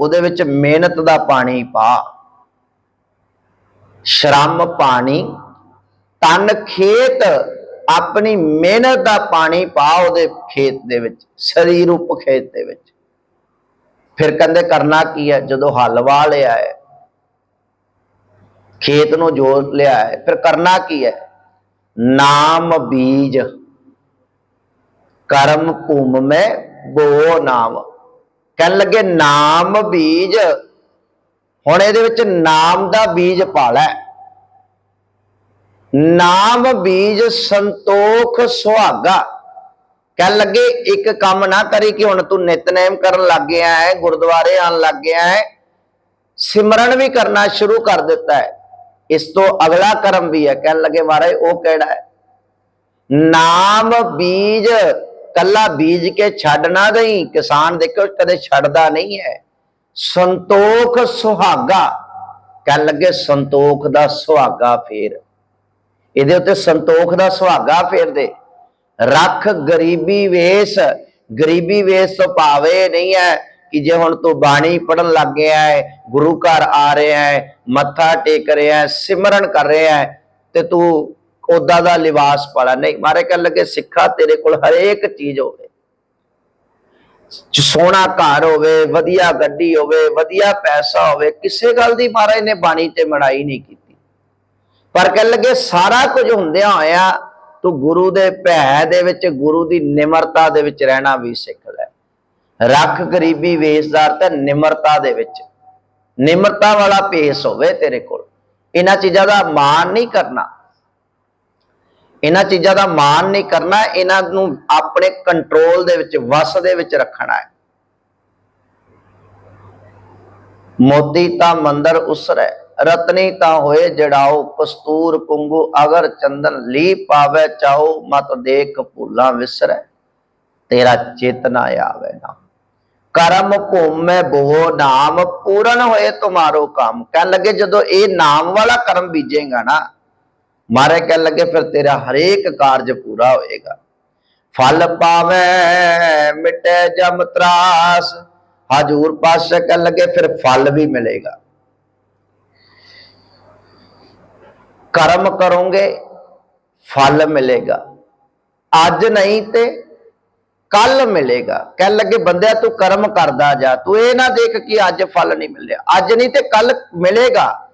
ਉਹਦੇ ਵਿੱਚ ਮਿਹਨਤ ਦਾ ਪਾਣੀ ਪਾ। ਸ਼ਰਮ ਪਾਣੀ ਤਨ ਖੇਤ ਆਪਣੀ ਮਿਹਨਤ ਦਾ ਪਾਣੀ ਪਾ ਉਹਦੇ ਖੇਤ ਦੇ ਵਿੱਚ ਸਰੀਰ ਉਪ ਖੇਤ ਦੇ ਵਿੱਚ। ਫਿਰ ਕਹਿੰਦੇ ਕਰਨਾ ਕੀ ਹੈ? ਜਦੋਂ ਹਲ ਵਾਹ ਹੈ, ਖੇਤ ਨੂੰ ਜੋਤ ਲਿਆ ਹੈ, ਫਿਰ ਕਰਨਾ ਕੀ ਹੈ? ਨਾਮ ਬੀਜ, ਕਰਮ ਭੂਮ ਮੈਂ ਬੋ ਨਾਮ। ਕਹਿਣ ਲੱਗੇ ਨਾਮ ਬੀਜ, ਹੁਣ ਇਹਦੇ ਵਿੱਚ ਨਾਮ ਦਾ ਬੀਜ ਪਾ ਲੈ ਨਾਮ ਬੀਜ ਸੰਤੋਖ ਸੁਹਾਗਾ। ਕਹਿਣ ਲੱਗੇ, ਇੱਕ ਕੰਮ ਨਾ ਕਰੀ ਕਿ ਹੁਣ ਤੂੰ ਨਿਤਨੇਮ ਕਰਨ ਲੱਗ ਗਿਆ ਹੈ, ਗੁਰਦੁਆਰੇ ਆਣ ਲੱਗ ਗਿਆ ਹੈ, ਸਿਮਰਨ ਵੀ ਕਰਨਾ ਸ਼ੁਰੂ ਕਰ ਦਿੱਤਾ ਹੈ। ਇਸ ਤੋਂ ਅਗਲਾ ਕਰਮ ਵੀ ਹੈ। ਕਹਿਣ ਲੱਗੇ, ਮਹਾਰਾਜ, ਉਹ ਕਿਹੜਾ ਹੈ? ਨਾਮ ਬੀਜ ਕੱਲਾ ਬੀਜ ਕੇ ਛੱਡ ਨਾ ਦੇਈ, ਕਿਸਾਨ ਦੇਖੋ, ਕਦੇ ਛੱਡਦਾ ਨਹੀਂ ਹੈ। ਸੰਤੋਖ ਸੁਹਾਗਾ। ਕਹਿਣ ਲੱਗੇ, ਸੰਤੋਖ ਦਾ ਸੁਹਾਗਾ ਫੇਰ। ਇਹਦੇ ਉੱਤੇ ਸੰਤੋਖ ਦਾ ਸੁਹਾਗਾ ਫੇਰ ਦੇ ਰੱਖ ਗਰੀਬੀ ਵੇਸ ਗਰੀਬੀ ਵੇਸ ਤੋਂ ਭਾਵੇ ਨਹੀਂ ਹੈ ਕਿ ਜੇ ਹੁਣ ਤੂੰ ਬਾਣੀ ਪੜਨ ਲੱਗ ਗਿਆ ਹੈ, ਗੁਰੂ ਘਰ ਆ ਰਿਹਾ ਹੈ, ਮੱਥਾ ਟੇਕ ਰਿਹਾ ਹੈ, ਸਿਮਰਨ ਕਰ ਰਿਹਾ ਹੈ, ਤੇ ਤੂੰ ਉਦਾਂ ਦਾ ਲਿਬਾਸ ਪਾਲਾ। ਨਹੀਂ, ਮਾਰੇ ਕਹਿਣ ਲੱਗੇ, ਸਿੱਖਾ ਤੇਰੇ ਕੋਲ ਹਰੇਕ ਚੀਜ਼ ਹੋਵੇ। ਚ ਸੋਹਣਾ ਘਰ ਹੋਵੇ, ਵਧੀਆ ਗੱਡੀ ਹੋਵੇ, ਵਧੀਆ ਪੈਸਾ ਹੋਵੇ, ਕਿਸੇ ਗੱਲ ਦੀ ਮਹਾਰਾਜ ਨੇ ਬਾਣੀ ਤੇ ਮੜਾਈ ਨਹੀਂ ਕੀਤੀ। ਪਰ ਕਹਿ ਲੱਗੇ ਸਾਰਾ ਕੁਝ ਹੁੰਦਿਆਂ ਹੋਇਆ ਤੂੰ ਗੁਰੂ ਦੇ ਭੈ ਦੇ ਵਿੱਚ, ਗੁਰੂ ਦੀ ਨਿਮਰਤਾ ਦੇ ਵਿੱਚ ਰਹਿਣਾ ਵੀ ਸਿੱਖ ਲੈ। ਰੱਖ ਗਰੀਬੀ ਵੇਸਦਾਰ ਤੇ ਨਿਮਰਤਾ ਦੇ ਵਿੱਚ। ਨਿਮਰਤਾ ਵਾਲਾ ਪੇਸ ਹੋਵੇ ਤੇਰੇ ਕੋਲ। ਇਹਨਾਂ ਚੀਜ਼ਾਂ ਦਾ ਮਾਣ ਨਹੀਂ ਕਰਨਾ। ਇਹਨਾਂ ਚੀਜ਼ਾਂ ਦਾ ਮਾਣ ਨਹੀਂ ਕਰਨਾ, ਇਹਨਾਂ ਨੂੰ ਆਪਣੇ ਕੰਟਰੋਲ ਦੇ ਵਿੱਚ, ਵਸ ਦੇ ਵਿੱਚ ਰੱਖਣਾ ਹੈ। ਮੋਤੀ ਤਾਂ ਮੰਦਰ ਉਸਰੈ ਰਤਨੀ ਤਾਂ ਹੋਏ ਜੜਾਓ, ਕਸਤੂਰ ਪੁੰਗੂ ਅਗਰ ਚੰਦਨ ਲੀ ਪਾਵੇ ਚਾਓ, ਮਤ ਦੇਖ ਭੁੱਲਾ ਵਿਸਰੈ, ਤੇਰਾ ਚੇਤਨਾ ਆਵੇ ਨਾ ਕਰਮ ਭੂਮੇ ਬੋ ਨਾਮ, ਪੂਰਨ ਹੋਏ ਤੁਮਾਰੋ ਕੰਮ। ਕਹਿਣ ਲੱਗੇ ਜਦੋਂ ਇਹ ਨਾਮ ਵਾਲਾ ਕਰਮ ਬੀਜੇਗਾ ਨਾ ਮਾਰੇ ਕਹਿਣ ਲੱਗੇ ਫਿਰ ਤੇਰਾ ਹਰੇਕ ਕਾਰਜ ਪੂਰਾ ਹੋਏਗਾ। ਫਲ ਪਾਵੇ, ਮਿਟੇ ਜਮ ਤਰਾਸ, ਹਜੂਰ ਪਾਸ਼ਾ ਕਹਿਣ ਲੱਗੇ ਫਿਰ ਫਲ ਵੀ ਮਿਲੇਗਾ। ਕਰਮ ਕਰੋਗੇ, ਫਲ ਮਿਲੇਗਾ। ਅੱਜ ਨਹੀਂ ਤੇ ਕੱਲ ਮਿਲੇਗਾ। ਕਹਿਣ ਲੱਗੇ, ਬੰਦਿਆ, ਤੂੰ ਕਰਮ ਕਰਦਾ ਜਾ। ਤੂੰ ਇਹ ਨਾ ਦੇਖ ਕਿ ਅੱਜ ਫਲ ਨਹੀਂ ਮਿਲਿਆ। ਅੱਜ ਨਹੀਂ ਤੇ ਕੱਲ ਮਿਲੇਗਾ।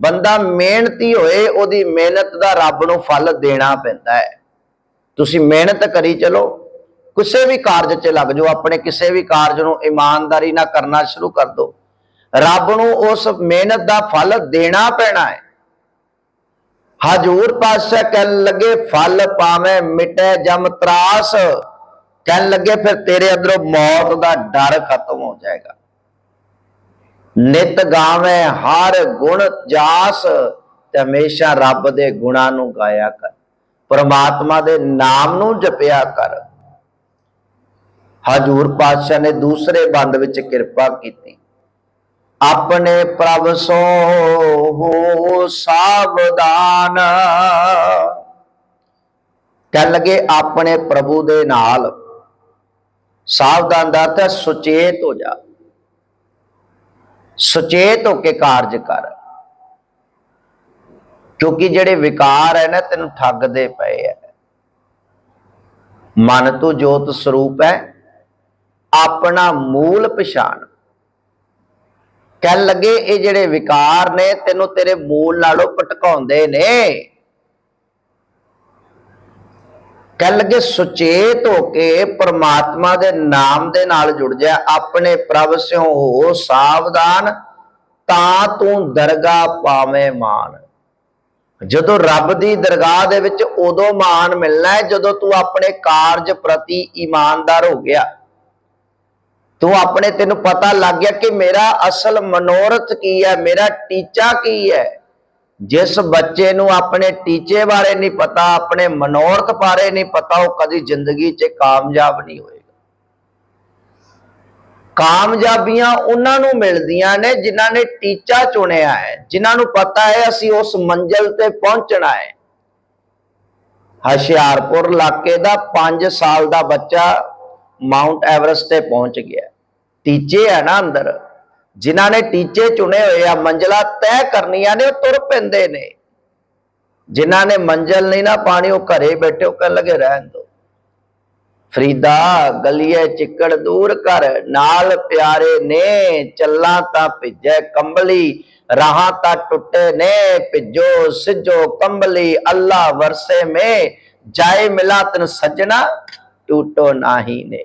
ਬੰਦਾ ਮਿਹਨਤੀ ਹੋਏ, ਉਹਦੀ ਮਿਹਨਤ ਦਾ ਰੱਬ ਨੂੰ ਫਲ ਦੇਣਾ ਪੈਂਦਾ ਹੈ। ਤੁਸੀਂ ਮਿਹਨਤ ਕਰੀ ਚਲੋ। ਕਿਸੇ ਵੀ ਕਾਰਜ 'ਚ ਲੱਗ ਜਾਓ, ਆਪਣੇ ਕਿਸੇ ਵੀ ਕਾਰਜ ਨੂੰ ਇਮਾਨਦਾਰੀ ਨਾਲ ਕਰਨਾ ਸ਼ੁਰੂ ਕਰ ਦਿਓ। ਰੱਬ ਨੂੰ ਉਸ ਮਿਹਨਤ ਦਾ ਫਲ ਦੇਣਾ ਪੈਣਾ ਹੈ। ਹਜੂਰ ਪਾਸ਼ਾ ਕਹਿਣ ਲੱਗੇ, ਫਲ ਪਾਵੇਂ, ਮਿਟੇ ਜਮ ਤਰਾਸ। ਕਹਿਣ ਲੱਗੇ, ਫਿਰ ਤੇਰੇ ਅੰਦਰੋਂ ਮੌਤ ਦਾ ਡਰ ਖਤਮ ਹੋ ਜਾਏਗਾ। ਨਿਤ ਗਾਵੇਂ ਹਰ ਗੁਣ ਜਾਸ, ਤੇ ਹਮੇਸ਼ਾ ਰੱਬ ਦੇ ਗੁਣਾਂ ਨੂੰ ਗਾਇਆ ਕਰ। ਪਰਮਾਤਮਾ ਦੇ ਨਾਮ ਨੂੰ ਜਪਿਆ ਕਰ। ਹਜੂਰ ਪਾਤਸ਼ਾਹ ਨੇ ਦੂਸਰੇ ਬੰਦ ਵਿੱਚ ਕਿਰਪਾ ਕੀਤੀ। ਆਪਣੇ ਪ੍ਰਭ ਸੋ ਹੋ ਸਾਵਧਾਨ। ਕਹਿਣ ਲੱਗੇ, ਆਪਣੇ ਪ੍ਰਭੂ ਦੇ ਨਾਲ ਸਾਵਧਾਨ ਦਾ ਤਾਂ ਸੁਚੇਤ ਹੋ ਜਾ। ਸੁਚੇਤ ਹੋ ਕੇ ਕਾਰਜ ਕਰ। ਕਿਉਂਕਿ ਜਿਹੜੇ ਵਿਕਾਰ ਹੈ ਨਾ, ਤੈਨੂੰ ਠੱਗਦੇ ਪਏ ਐ ਮਨ ਤੋਂ ਜੋਤ ਸਰੂਪ ਹੈ। ਆਪਣਾ ਮੂਲ ਪਛਾਣ। ਕਹਿਣ ਲੱਗੇ, ਇਹ ਜਿਹੜੇ ਵਿਕਾਰ ਨੇ, ਤੈਨੂੰ ਤੇਰੇ ਮੂਲ ਨਾਲੋਂ ਭਟਕਾਉਂਦੇ ਨੇ। ਕਹਿਣ ਲੱਗੇ, ਸੁਚੇਤ ਹੋ ਕੇ ਪ੍ਰਮਾਤਮਾ ਦੇ ਨਾਮ ਦੇ ਨਾਲ ਜੁੜ ਜਾ, ਆਪਣੇ ਪ੍ਰਭ ਸਿਓ ਹੋ ਸਾਵਧਾਨ, ਤਾਂ ਤੂੰ ਦਰਗਾ ਪਾਵੇਂ ਮਾਨ। ਜਦੋਂ ਰੱਬ ਦੀ ਦਰਗਾਹ ਦੇ ਵਿੱਚ ਉਦੋਂ ਮਾਣ ਮਿਲਣਾ ਹੈ, ਜਦੋਂ ਤੂੰ ਆਪਣੇ ਕਾਰਜ ਪ੍ਰਤੀ ਇਮਾਨਦਾਰ ਹੋ ਗਿਆ। ਤੂੰ ਆਪਣੇ ਤੈਨੂੰ ਪਤਾ ਲੱਗ ਗਿਆ ਕਿ ਮੇਰਾ ਅਸਲ ਮਨੋਰਥ ਕੀ ਹੈ, ਮੇਰਾ ਟੀਚਾ ਕੀ ਹੈ? ਜਿਸ ਬੱਚੇ ਨੂੰ ਆਪਣੇ ਟੀਚੇ ਬਾਰੇ ਨਹੀਂ ਪਤਾ, ਆਪਣੇ ਮਨੋਰਥ ਬਾਰੇ ਨਹੀਂ ਪਤਾ, ਉਹ ਕਦੀ ਜ਼ਿੰਦਗੀ 'ਚ ਕਾਮਯਾਬ ਨਹੀਂ ਹੋਏਗਾ। ਕਾਮਯਾਬੀਆਂ ਉਹਨਾਂ ਨੂੰ ਮਿਲਦੀਆਂ ਨੇ ਜਿਨ੍ਹਾਂ ਨੇ ਟੀਚਾ ਚੁਣਿਆ ਹੈ, ਜਿਨ੍ਹਾਂ ਨੂੰ ਪਤਾ ਹੈ ਅਸੀਂ ਉਸ ਮੰਜ਼ਲ ਤੇ ਪਹੁੰਚਣਾ ਹੈ। ਹਸ਼ਿਆਰਪੁਰ ਇਲਾਕੇ ਦਾ 5 ਸਾਲ ਦਾ ਬੱਚਾ ਮਾਊਂਟ ਐਵਰੈਸਟ ਤੇ ਪਹੁੰਚ ਗਿਆ। ਟੀਚੇ ਹੈ ਨਾ ਅੰਦਰ, ਜਿਨ੍ਹਾਂ ਨੇ ਟੀਚੇ ਚੁਣੇ ਹੋਏ ਆ, ਮੰਜ਼ਲਾ ਤੈਅ ਕਰਨੀਆਂ ਨੇ, ਉਹ ਤੁਰ ਪੈਂਦੇ ਨੇ। ਜਿਨ੍ਹਾਂ ਨੇ ਮੰਜ਼ਲ ਨਹੀਂ ਨਾ ਪਾਣੀ, ਉਹ ਘਰੇ ਬੈਠੇ, ਉਹ ਕਹਿਣ ਲੱਗੇ, ਰਹਿਣ ਦੋ। ਫਰੀਦਾ, ਗਲੀਏ ਚਿੱਕੜ ਦੂਰ ਕਰ, ਨਾਲ ਪਿਆਰੇ ਨੇ, ਚੱਲਾਂ ਤਾਂ ਭਿੱਜੈ ਕੰਬਲੀ, ਰਾਹਾਂ ਤਾਂ ਟੁੱਟੇ ਨੇ, ਭਿੱਜੋ ਸਿੱਜੋ ਕੰਬਲੀ, ਅੱਲਾ ਵਰਸੇ ਮੇ, ਜਾਏ ਮਿਲਾ ਤਨ ਸੱਜਣਾ ਟੂਟੋ ਨਾਹੀ ਨੇ।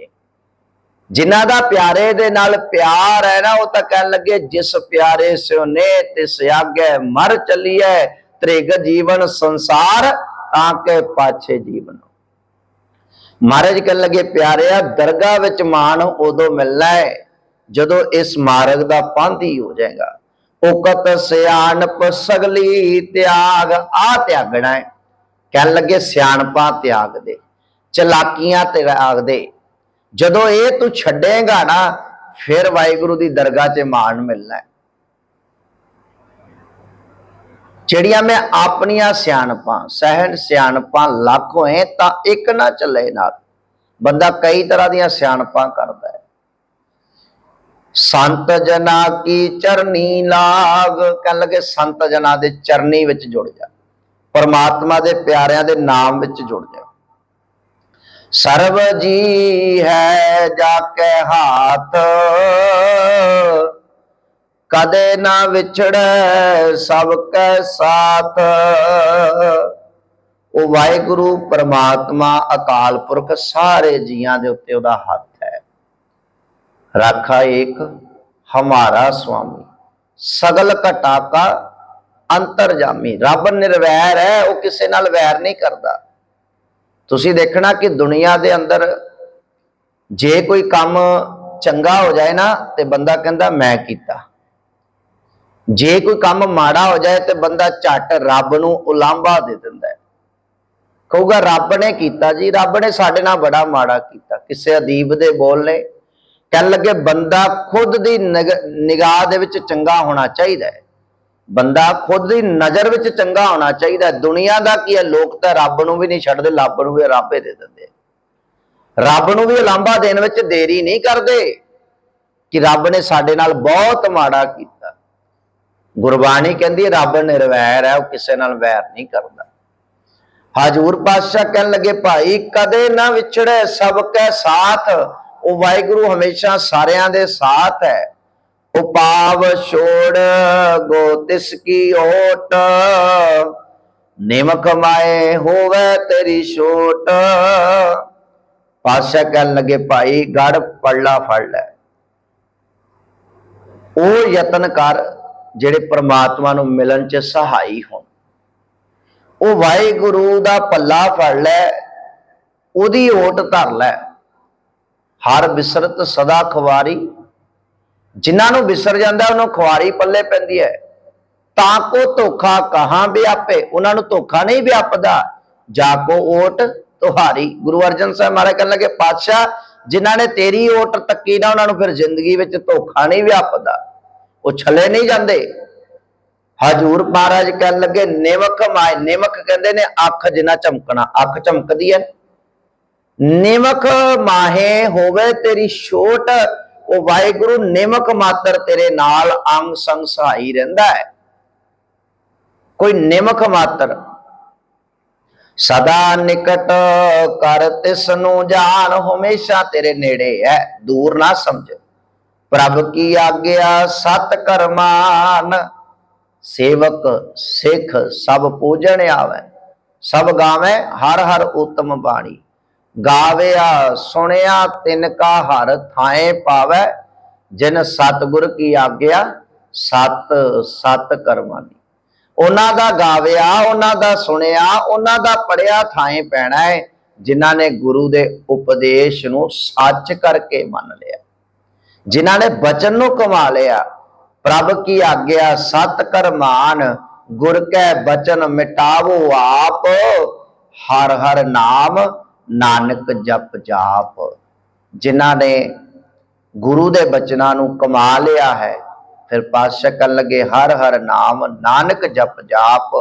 ਜਿਨ੍ਹਾਂ ਦਾ ਪਿਆਰੇ ਦੇ ਨਾਲ ਪਿਆਰ ਹੈ ਨਾ, ਉਹ ਤਾਂ ਕਹਿਣ ਲੱਗੇ, ਜਿਸ ਪਿਆਰੇ ਸਿਓ ਨੇ, ਤਿਸ ਆਗੇ ਮਰ ਚੱਲੀਐ। ਤ੍ਰਿਗ ਜੀਵਨ ਸੰਸਾਰ, ਤਾਂ ਕਿ ਪਾਛੇ ਜੀਵਨ। ਮਹਾਰਾਜ ਕਹਿਣ ਲੱਗੇ, ਪਿਆਰਿਆ ਦਰਗਾਹ ਵਿੱਚ ਮਾਣ ਉਦੋਂ ਮਿਲਣਾ ਹੈ ਜਦੋਂ ਇਸ ਮਾਰਗ ਦਾ ਪਾਂਧੀ ਹੋ ਜਾਏਗਾ। ਉਕਤ ਸਿਆਣਪ ਸਗਲੀ ਤਿਆਗ, ਆ ਤਿਆਗਣਾ। ਹੈ ਕਹਿਣ ਲੱਗੇ, ਸਿਆਣਪਾਂ ਤਿਆਗ ਦੇ ਚਲਾਕੀਆਂ ਤੇ ਦੇ ਜਦੋਂ ਇਹ ਤੂੰ ਛੱਡੇਗਾ ਨਾ, ਫਿਰ ਵਾਹਿਗੁਰੂ ਦੀ ਦਰਗਾਹ 'ਚ ਮਾਣ ਮਿਲਣਾ ਹੈ। ਜਿਹੜੀਆਂ ਮੈਂ ਆਪਣੀਆਂ ਸਿਆਣਪਾਂ, ਸਹਿਣ ਸਿਆਣਪਾਂ ਲੱਖ ਹੋਏ, ਤਾਂ ਇੱਕ ਨਾ ਚੱਲੇ ਨਾਲ। ਬੰਦਾ ਕਈ ਤਰ੍ਹਾਂ ਦੀਆਂ ਸਿਆਣਪਾਂ ਕਰਦਾ ਹੈ। ਸੰਤ ਜਨਾ ਕੀ ਚਰਨੀ ਲਾਗ? ਕਹਿਣ ਲੱਗੇ ਸੰਤ ਜਨਾ ਦੇ ਚਰਨੀ ਵਿੱਚ ਜੁੜ ਜਾ। ਪਰਮਾਤਮਾ ਦੇ ਪਿਆਰਿਆਂ ਦੇ ਨਾਮ ਵਿੱਚ ਜੁੜ ਜਾ। ਸਰਬ ਜੀ ਹੈ ਜਾ ਕੇ ਹਾਥ। ਕਦੇ ਨਾ ਵਿਛੜੈ ਸਭ ਕੈ ਸਾਥ। ਉਹ ਵਾਹਿਗੁਰੂ ਪਰਮਾਤਮਾ ਅਕਾਲ ਪੁਰਖ ਸਾਰੇ ਜੀਆਂ ਦੇ ਉੱਤੇ ਉਹਦਾ ਹੱਥ ਹੈ। ਰਾਖਾ ਏਕ ਹਮਾਰਾ ਸੁਆਮੀ। ਸਗਲ ਘਟਾ ਕਾ ਅੰਤਰਜਾਮੀ। ਰੱਬ ਨਿਰਵੈਰ ਹੈ, ਉਹ ਕਿਸੇ ਨਾਲ ਵੈਰ ਨਹੀਂ ਕਰਦਾ। ਤੁਸੀਂ ਦੇਖਣਾ ਕਿ ਦੁਨੀਆ ਦੇ ਅੰਦਰ ਜੇ ਕੋਈ ਕੰਮ ਚੰਗਾ ਹੋ ਜਾਏ ਨਾ, ਤੇ ਬੰਦਾ ਕਹਿੰਦਾ, ਮੈਂ ਕੀਤਾ। ਜੇ ਕੋਈ ਕੰਮ ਮਾੜਾ ਹੋ ਜਾਏ, ਤੇ ਬੰਦਾ ਝੱਟ ਰੱਬ ਨੂੰ ਉਲਾਂਭਾ ਦੇ ਦਿੰਦਾ ਹੈ। ਕਹੂਗਾ, ਰੱਬ ਨੇ ਕੀਤਾ ਜੀ, ਰੱਬ ਨੇ ਸਾਡੇ ਨਾਲ ਬੜਾ ਮਾੜਾ ਕੀਤਾ। ਕਿਸੇ ਅਦੀਬ ਦੇ ਬੋਲ ਨੇ। ਕਹਿਣ ਲੱਗੇ, ਬੰਦਾ ਖੁਦ ਦੀ ਨਿਗਾਹ ਦੇ ਵਿੱਚ ਚੰਗਾ ਹੋਣਾ ਚਾਹੀਦਾ ਹੈ। ਬੰਦਾ ਖੁਦ ਦੀ ਨਜ਼ਰ ਵਿੱਚ ਚੰਗਾ ਹੋਣਾ ਚਾਹੀਦਾ ਹੈ। ਦੁਨੀਆ ਦਾ ਕੀ ਹੈ? ਲੋਕ ਤਾਂ ਰੱਬ ਨੂੰ ਵੀ ਨਹੀਂ ਛੱਡਦੇ ਰੱਬ ਨੂੰ ਵੀ ਰਾਪੇ ਦੇ ਦਿੰਦੇ ਰੱਬ ਨੂੰ ਵੀ ਉਲਾਂਭਾ ਦੇਣ ਵਿੱਚ ਦੇਰੀ ਨਹੀਂ ਕਰਦੇ ਕਿ ਰੱਬ ਨੇ ਸਾਡੇ ਨਾਲ ਬਹੁਤ ਮਾੜਾ ਕੀਤਾ। ਗੁਰਬਾਣੀ ਕਹਿੰਦੀ ਰੱਬ ਨਿਰਵੈਰ ਹੈ, ਉਹ ਕਿਸੇ ਨਾਲ ਵੈਰ ਨਹੀਂ ਕਰਦਾ। ਹਜੂਰ ਪਾਤਸ਼ਾਹ ਕਹਿਣ ਲੱਗੇ, ਭਾਈ, ਕਦੇ ਨਾ ਵਿਛੜੇ ਸਭ ਕੈ ਸਾਥ। ਉਹ ਵਾਹਿਗੁਰੂ ਹਮੇਸ਼ਾ ਸਾਰਿਆਂ ਦੇ ਸਾਥ ਹੈ। ਉਪਾਵ ਛੋੜ ਗੋ ਤਿਸ ਕੀ ਓਟ। ਨਿਮਕ ਮਾਏ ਹੋਵੇ ਤੇਰੀ ਛੋਟ। ਪਾਤਸ਼ਾਹ ਕਹਿਣ ਲੱਗੇ, ਭਾਈ ਗੜ ਪੜਲਾ ਫੜ ਲੈ। ਉਹ ਯਤਨ ਕਰ ਜਿਹੜੇ ਪ੍ਰਮਾਤਮਾ ਨੂੰ ਮਿਲਣ ਚ ਸਹਾਈ ਹੋਣ। ਉਹ ਵਾਹਿਗੁਰੂ ਦਾ ਪੱਲਾ ਫੜ ਲੈ, ਉਹਦੀ ਓਟ ਧਰ ਲੈ। ਹਰ ਬਿਸਰਤ ਸਦਾ ਖਵਾਰੀ। ਜਿਨ੍ਹਾਂ ਨੂੰ ਵਿਸਰ ਜਾਂਦਾ, ਉਹਨੂੰ ਖੁਆਰੀ ਪੱਲੇ ਪੈਂਦੀ ਹੈ। ਤਾਂ ਕੋ ਧੋਖਾ ਕਹਾਂ ਵਿਆਪੇ? ਉਹਨਾਂ ਨੂੰ ਧੋਖਾ ਨਹੀਂ ਵਿਆਪਦਾ। ਜਾ ਕੋ ਓਟ ਤੁਹਾਰੀ। ਗੁਰੂ ਅਰਜਨ ਸਾਹਿਬ ਮਹਾਰਾਜ ਕਹਿਣ ਲੱਗੇ, ਪਾਤਸ਼ਾਹ, ਜਿਨ੍ਹਾਂ ਨੇ ਤੇਰੀ ਓਟ ਤੱਕੀ ਨਾ, ਉਹਨਾਂ ਨੂੰ ਫਿਰ ਜ਼ਿੰਦਗੀ ਵਿੱਚ ਧੋਖਾ ਨਹੀਂ ਵਿਆਪਦਾ। ਉਹ ਛਲੇ ਨਹੀਂ ਜਾਂਦੇ। ਹਜੂਰ ਮਹਾਰਾਜ ਕਹਿਣ ਲੱਗੇ ਨਿਮਕ ਮਾਏ। ਨਿਮਕ ਕਹਿੰਦੇ ਨੇ, ਅੱਖ ਜਿੰਨਾ ਚਮਕਣਾ, ਅੱਖ ਚਮਕਦੀ ਹੈ। ਨਿਮਕ ਮਾਹੇ ਹੋਵੇ ਤੇਰੀ ਛੋਟ ਉਹ ਵਾਹਿਗੁਰੂ ਨਿਮਕ ਮਾਤਰ ਤੇਰੇ ਨਾਲ ਅੰਗ ਸੰਗ ਸਹਾਈ ਰਹਿੰਦਾ ਹੈ। ਕੋਈ ਨਿਮਕ ਮਾਤਰ ਸਦਾ ਨਿਕਟ ਕਰ ਤਿਸ ਨੂੰ ਜਾਣ, ਹਮੇਸ਼ਾ ਤੇਰੇ ਨੇੜੇ ਹੈ। ਦੂਰ ਨਾ ਸਮਝ। ਪ੍ਰਭ ਕੀ ਆਗਿਆ, ਸਤ ਕਰਮਾਨ। ਸੇਵਕ, ਸਿੱਖ, ਸਭ ਪੂਜਣ ਆਵੇ। ਸਭ ਗਾਵੇ, ਹਰ ਹਰ ਉਤਮ ਬਾਣੀ। ਗਾਵਿਆ ਸੁਣਿਆ, ਤਿਨ ਕਾ ਹਰ ਥਾਏ ਪਾਵੇ, ਜਿਨ ਸਤਗੁਰ ਕੀ ਆਗਿਆ, ਸਤ ਸਤ ਕਰਮਾਨੀ ਉਹਨਾਂ ਦਾ ਗਾਵਿਆ, ਉਹਨਾਂ ਦਾ ਸੁਣਿਆ, ਉਹਨਾਂ ਦਾ ਪੜਿਆ ਥਾਂ ਪੈਣਾ ਹੈ ਜਿਨ੍ਹਾਂ ਨੇ ਗੁਰੂ ਦੇ ਉਪਦੇਸ਼ ਨੂੰ ਸੱਚ ਕਰਕੇ ਮੰਨ ਲਿਆ। ਜਿਨ੍ਹਾਂ ਨੇ ਬਚਨ ਨੂੰ ਕਮਾ ਲਿਆ, ਪ੍ਰਭ ਕੀ ਆਗਿਆ, ਸਤ ਕਰਮਾਨ, ਗੁਰ ਕੈ ਬਚਨ ਮਿਟਾਵੋ ਆਪ, ਹਰ ਹਰ ਨਾਮ ਨਾਨਕ ਜਪ ਜਾਪ, ਜਿਨ੍ਹਾਂ ਨੇ ਗੁਰੂ ਦੇ ਬਚਨਾਂ ਨੂੰ ਕਮਾ ਲਿਆ ਹੈ, ਫਿਰ ਪਾਤਸ਼ਾਹ ਕਹਿਣ ਲੱਗੇ, ਹਰ ਹਰ ਨਾਮ ਨਾਨਕ ਜਪ ਜਾਪ।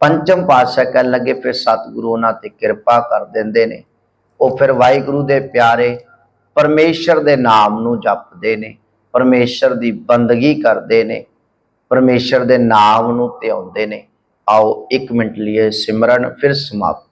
ਪੰਚਮ ਪਾਤਸ਼ਾਹ ਕਹਿਣ ਲੱਗੇ, ਫਿਰ ਸਤਿਗੁਰੂ ਉਹਨਾਂ ਤੇ ਕਿਰਪਾ ਕਰ ਦਿੰਦੇ ਨੇ। ਉਹ ਫਿਰ ਵਾਹਿਗੁਰੂ ਦੇ ਪਿਆਰੇ ਪਰਮੇਸ਼ਰ ਦੇ ਨਾਮ ਨੂੰ ਜਪਦੇ ਨੇ, ਪਰਮੇਸ਼ਰ ਦੀ ਬੰਦਗੀ ਕਰਦੇ ਨੇ, ਪਰਮੇਸ਼ਰ ਦੇ ਨਾਮ ਨੂੰ ਧਿਆਉਂਦੇ ਨੇ। ਆਓ 1 ਮਿੰਟ ਲਈ ਸਿਮਰਨ ਫਿਰ ਸਮਾਪਤ